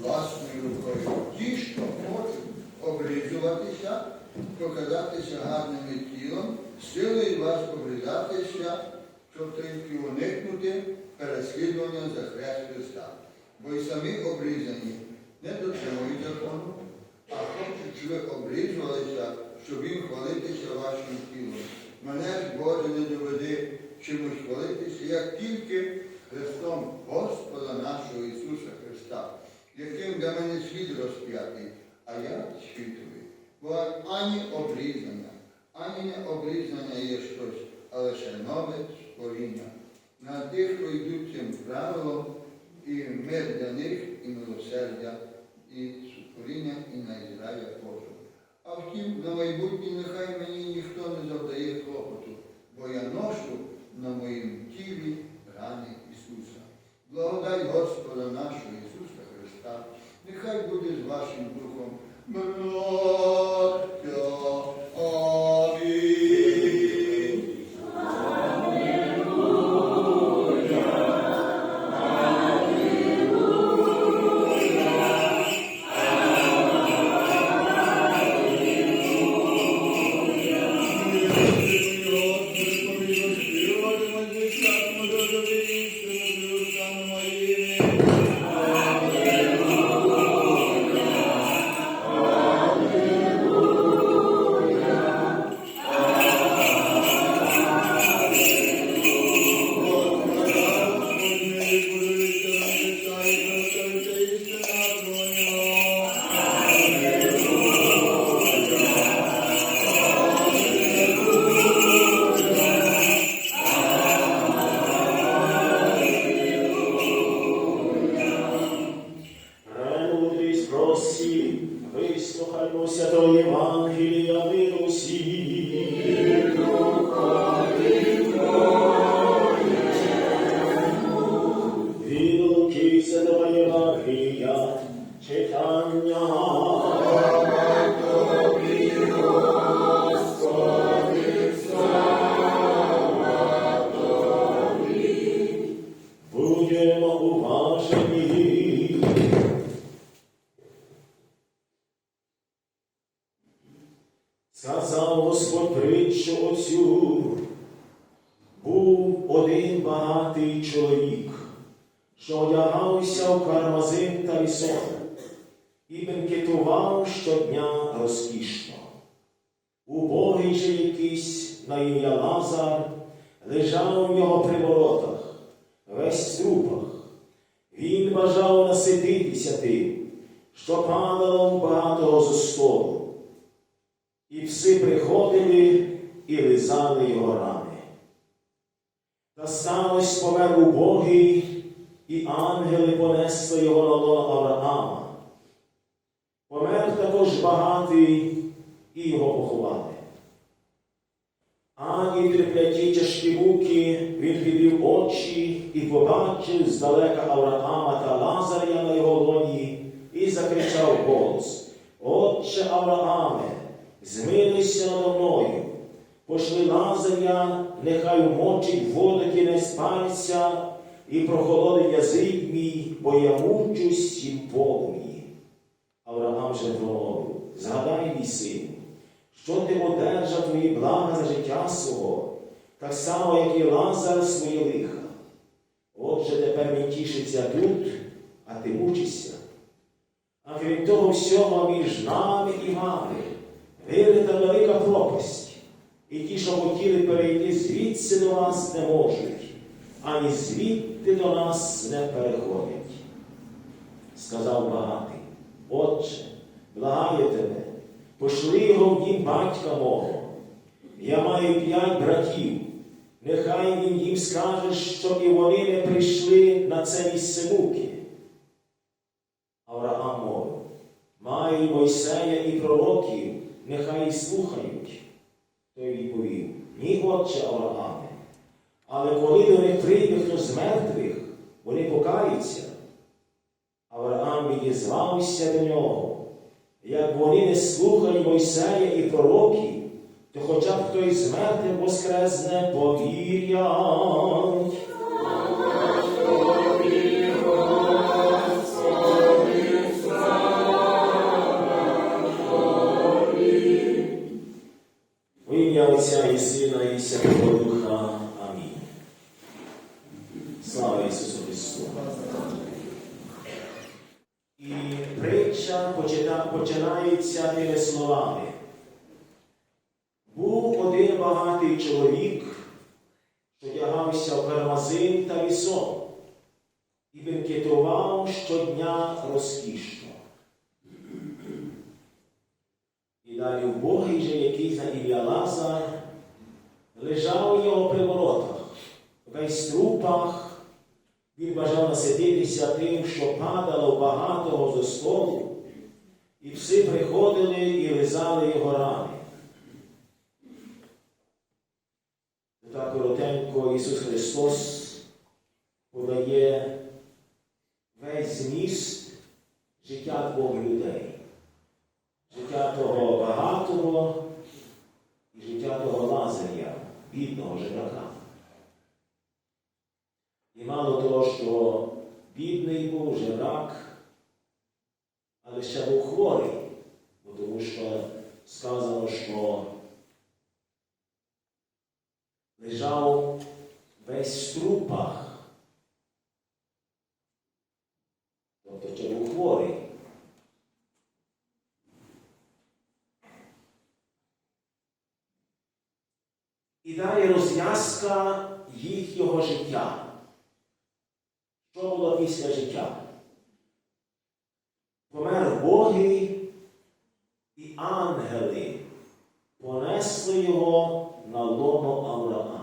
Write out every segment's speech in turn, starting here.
власною рукою. Ті, що хочуть облизуватися, показатися гарними тілом, силою вас облизатися, щоб тільки уникнути переслідування за хрест Христа. Бо й самі облизані не дотримують закону, а хочуть, щоб ви облизувалися, щоб їм хвалитися вашим тілом. Мене ж Боже не доведи чимось хвалитися, як тільки Христом Господа нашого Ісуса яким для мене світ розп'ятий, а я світовий. Бо ані обрізання, ані не обрізання є щось, а лише нове створіння. На тих, хто йдуть цим правилом, і мир для них, і милосердя, і сотворіння, і на Ізраїля Божого. А втім, на майбутнє нехай мені ніхто не завдає клопоту, бо я ношу на моїм тілі рани Ісуса. Благодать Господа Христа, нехай буде вашим духом. Премудрість просі, вислухаймо святого Євангелія миру всім. Був один багатий чоловік, що одягався в кармазин та вісон і бенкетував щодня розкішно. Убогий же якийсь на ім'я Лазар лежав у нього при воротах, весь трупах. Він бажав насититися тим, що падало багатого зо столу. І пси приходили і лизали його рани. Та сталося помер убогий, і ангели понесли його на лоно Авраама. Помер також багатий, і його поховали. Ані терпляті тяжкі муки, він підвів очі і побачив здалека Авраама та Лазаря на його лоні, і закричав голос: Отче Аврааме, змилися надо мною, пошли Лазаря, нехай умочить воду кінець пальця і прохолодить язик мій, бо я мучусь всім полум'ї. Авраам же промовив, згадай мій сину, що ти одержав твої блага за життя свого, так само, як і Лазар свої лиха. Отже, тепер він тішиться тут, а ти мучишся. А крім того всього між нами і вами вирита велика пропасть, і ті, що хотіли перейти звідси до нас, не можуть, ані звідти до нас не переходять. Сказав багатий, Отче, благаю тебе, пошли його в дім батька мого. Я маю п'ять братів. Нехай він їм скаже, щоб і вони не прийшли на це місце муки. Авраам мовив, маю Мойсея і пророків, нехай їх слухають. Той відповів, ні, отче Аврааме, Але коли до них прийде хтось з мертвих, вони покаються. Авраам відізвався до нього. Як вони не слухають Мойсея і пророків, то хоча б хтось з мертвих воскресне повірять. Багатий чоловік, що тягався в кармазин та вісон, і бенкетував щодня розкішно. І далі вбогий же якийсь на ім'я Лазар лежав у його при воротах, весь трупах. Він бажав насидітися тим, що падало багатого зо столу, і пси приходили і лизали його рани. Так Ісус Христос подає весь зміст життя двох людей. Життя того багатого і життя того Лазаря, бідного жебрака. І мало того, що бідний був жебрак, але ще був хворий, бо тому що сказано, що лежав весь трупах. Тобто ще був хворий. І далі розв'язка їхнього життя. Що було після життя? Помер Богий, і ангели понесли його на лоно Авраама.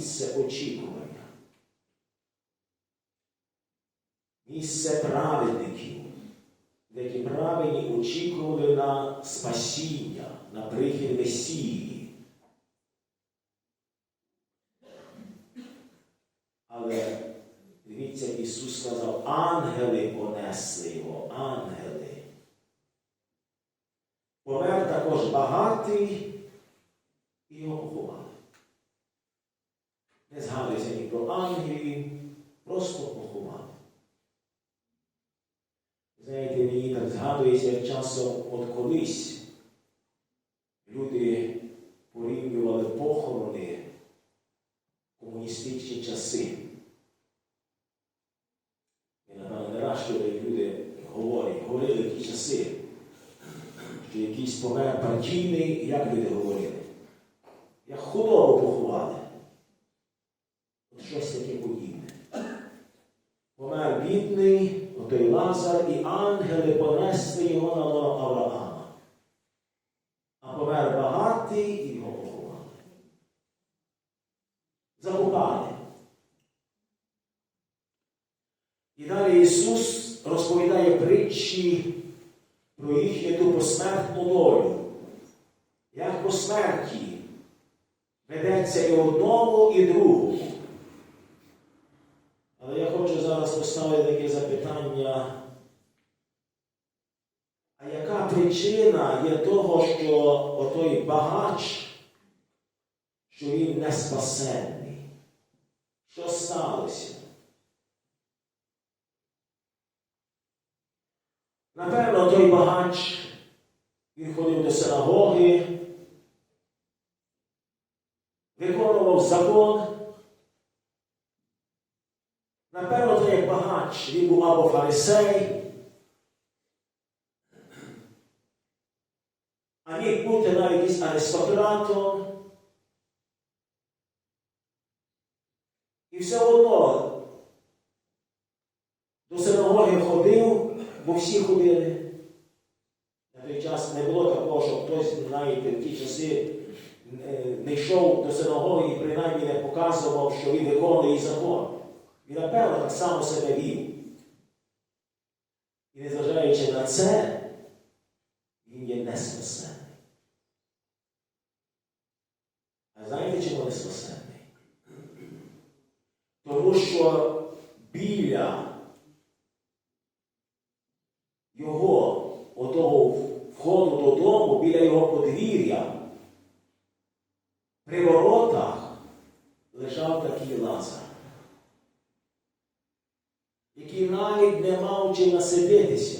Місце очікування. Місце праведників, ті праведні очікували на спасіння, на прихід Месії. Але дивіться, Ісус сказав, ангели понесли його, ангели. Помер також багатий і його поховали. Згадується про ангелів, просто поховали. Знаєте, мені так згадується, як часом от колись люди порівнювали похорони комуністичні часи. І, напевно, не раз чули, люди говорять, говорили ті часи, що якийсь помер партійний, як люди говорили? Як худобу поховали. От щось таке подібне. Помер бідний, отой Лазар, і ангели понесли його на лоно Авраама. А помер багатий і його поховали. Закопали. І далі Ісус розповідає притчі про їхню ту посмертну долю. Як по смерті ведеться і одному, і другому. Але я хочу зараз поставити таке запитання. А яка причина є того, що отой багач, що він не спасенний? Що сталося? Напевно, той багач, він ходив до синагоги, виконував закон. Напевно, той як багач, він був або фарисей, а міг бути навіть якийсь аристократом. І все одно до синагоги ходив, бо всі ходили. На той час не було такого, що хтось, знаєте, в ті часи е, не йшов до синагоги і принаймні не показував, що він виконує закон. Він, напевно, так само себе вів. І незважаючи на це, він є не спасений. А знаєте, чому не спасенний? Тому що біля його отого входу додому, біля його подвір'я, при воротах лежав такий Лазар, який навіть не мав чим насидитися.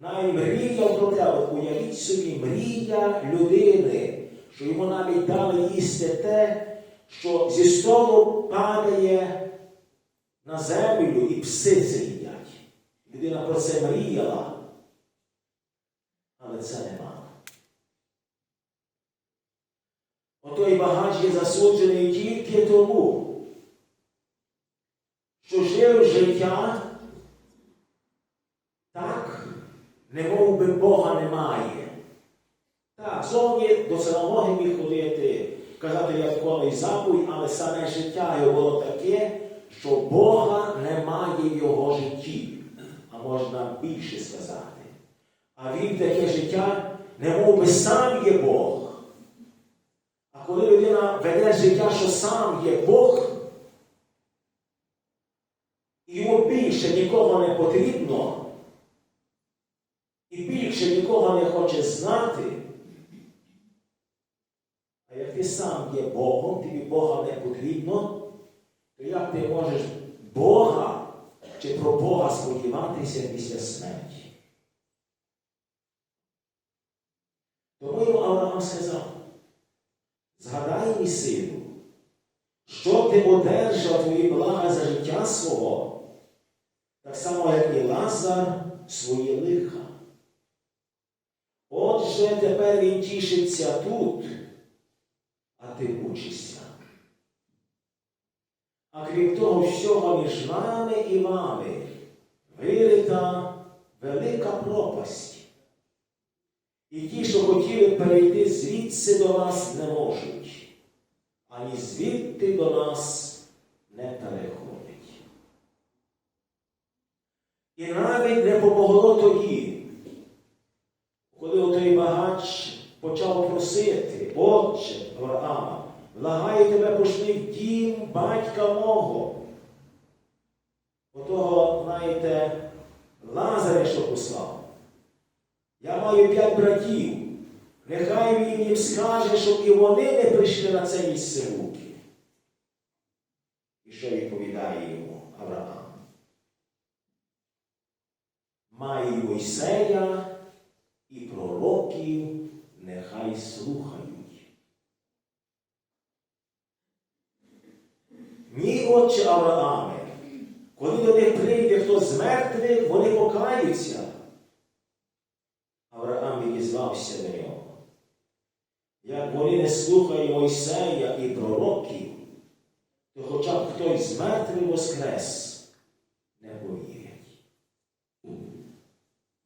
Навіть мріяв про те, от уявіть собі, мрія людини, що йому навіть дали їсти те, що зі столу падає на землю і пси це їдять. Людина про це мріяла, але це нема. Отой багач є засуджений тільки тому, що життя так, немов би Бога немає. Так, зовні до синагоги міг ходити, казати, як колись забуй, але саме життя його було таке, що Бога немає в його житті. А можна більше сказати. А він таке життя, немов би сам є Бог. А коли людина веде життя, що сам є Бог, і йому більше нікого не потрібно, і більше нікого не хоче знати, а як ти сам є Богом, тобі Бога не потрібно, то як ти можеш Бога чи про Бога сподіватися після смерті? Тому йому Авраам сказав, згадай мій сину, що ти одержав твої блага за життя свого, так само, як і Лазар свої лиха. Отже, тепер він тішиться тут, а ти мучишся. А крім того всього між нами і вами вирита велика пропасть. І ті, що хотіли перейти звідси до нас, не можуть, ані звідти до нас не переходять. І навіть не помогло тоді, коли отой багач почав просити, Отче Авраама, благаю тебе пошли в дім батька мого. Отого, знаєте, Лазаря, що послав. Я маю п'ять братів. Нехай він їм скаже, щоб і вони не прийшли на це місце муки. І що відповідає йому Авраам? Маю Мойсея і пророків нехай слухають. Ні, отче Аврааме, коли до них прийде хтось з мертвих, вони покаються. Авраам відізвався до нього. Як вони не слухають Мойсея і пророків, то хоча б хтось з мертвих воскрес не повірять.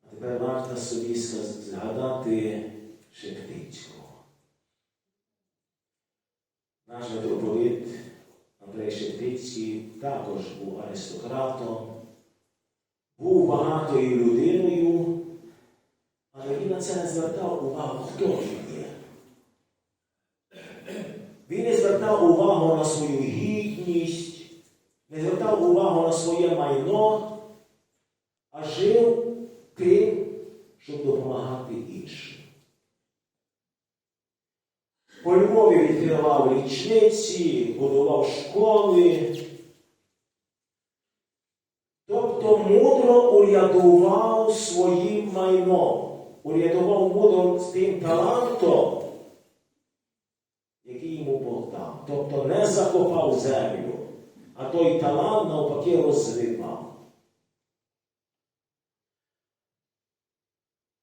А тепер варто собі згадати Шептицького. Наш митрополит Андрей Шептицький також був аристократом, був багатою людиною, але він на це не звертав увагу, хто він є. Він не звертав увагу на свою гідність, не звертав увагу на своє майно, а жив тим, щоб допомагати іншим. По Львові відкривав лічниці, будував школи. Тобто мудро урядував своїм майном, урядував мудро з тим талантом, який йому Бог дав. Тобто не закопав землю, а той талант навпаки розвивав.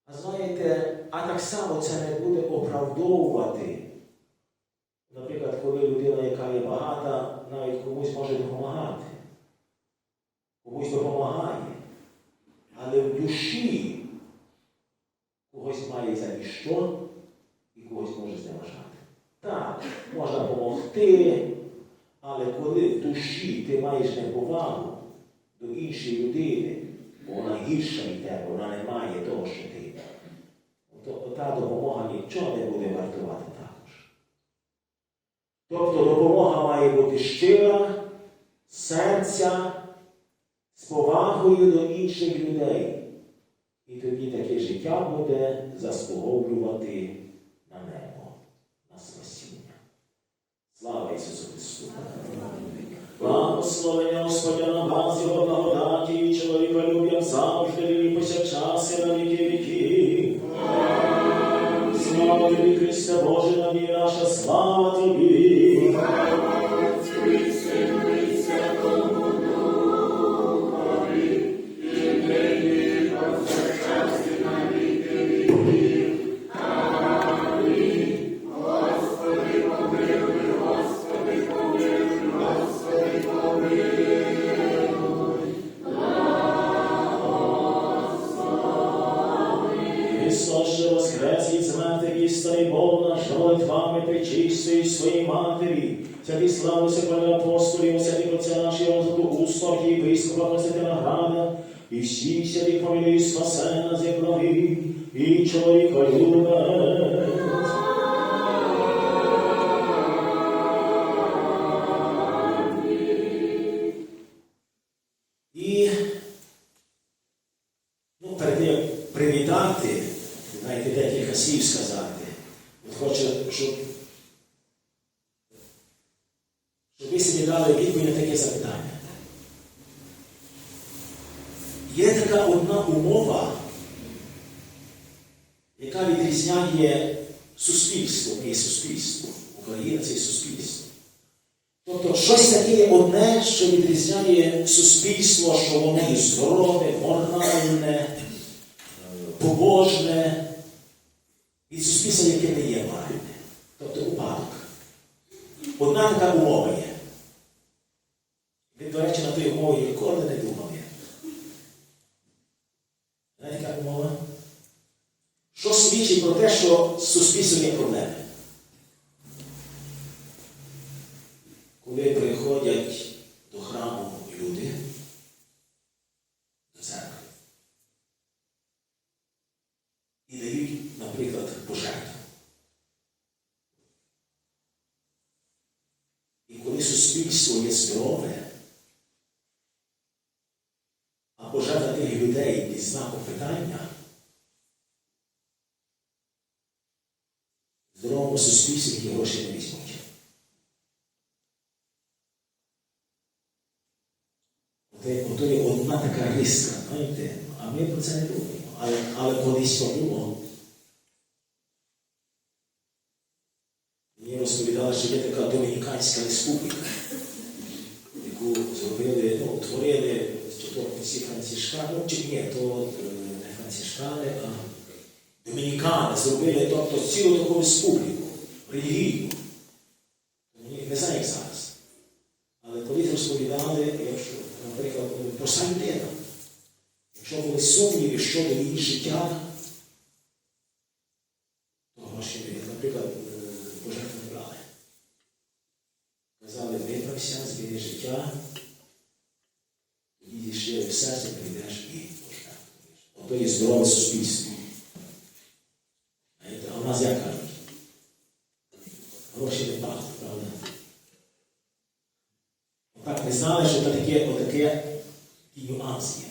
А знаєте, а так само це не буде оправдовувати. Наприклад, коли людина, яка є багата, навіть комусь може допомагати. Комусь допомагає. Але в душі когось має за ніщо і когось може зневажати. Так, можна допомогти, але коли в душі ти маєш неповагу до іншої людини, бо вона гірша від тебе, вона не має того, що ти, то та допомога нічого не буде вартувати також. Тобто допомога має бути щира, серця, з повагою до інших людей. І тоді таке життя буде заслуговувати на небо, на спасіння. Слава Ісусу Христу! Благословення Господня на вас, Його благодаті, чоловіка люб'я завжди і повсякчас і на віки віків. Боже, надія наша, слава тобі. Слів сказати. От хочу, щоб, щоб ви собі дали відповідь на таке запитання. Є така одна умова, яка відрізняє суспільство і суспільство. Україна це суспільство. Тобто щось таке одне, що відрізняє суспільство, що воно здорове, моральне, е, побожне, від суспільства, яке не є моральне. Тобто упадок. Одна така умова є. Ви, до речі, на тій умові ніколи не думали. Знаєте, яка умова? Що свідчить про те, що з суспільством є проблеми? коли приходять до храму люди, до церкви, і дають, наприклад, пожертву. І коли суспільство є здорове, а пожертва тих людей під знаком питання, здоровому суспільстві ті гроші не візьмуть. Ото є одна така риска, знаєте, а ми про це не думаємо. Але, але колись було. Мені розповідали, що є така Домініканська республіка, чи то всі францішкани, чи ні, то не францішкани, а домінікани зробили, тобто цілу таку республіку, релігійну. Не знаю, як зараз. Але колись розповідали, якщо, наприклад, про сам людина. Якщо були сумніви щодо її життя, то гроші не наприклад, е, пожертви не брали. Казали, виправся, зміни життя, серці прийдеш і пожертвуєш. Ото є здорове суспільство. А в нас як кажуть? Гроші не пахнуть, правда? Так, ми знали, що таке, отаке такий нюанс є.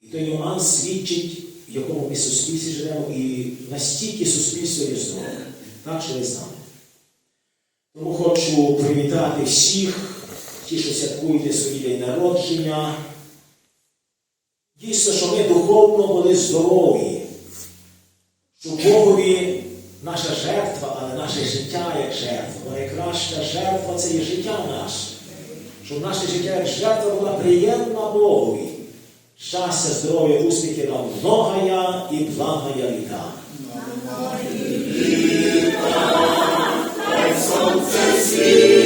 І той нюанс свідчить, в якому ми суспільстві живемо, і настільки суспільство є здорове. Так, що ви знали. Тому хочу привітати всіх, ті, що святкуєте свої день народження. Дійсно, що ми духовно були здорові, що Богові наша жертва, але наше життя як жертва. Найкраща жертва це є життя наше. Щоб наше життя як жертва була приємна Богові. Щастя, здоров'я, успіхи вам многая і благая літа. Сонце світ.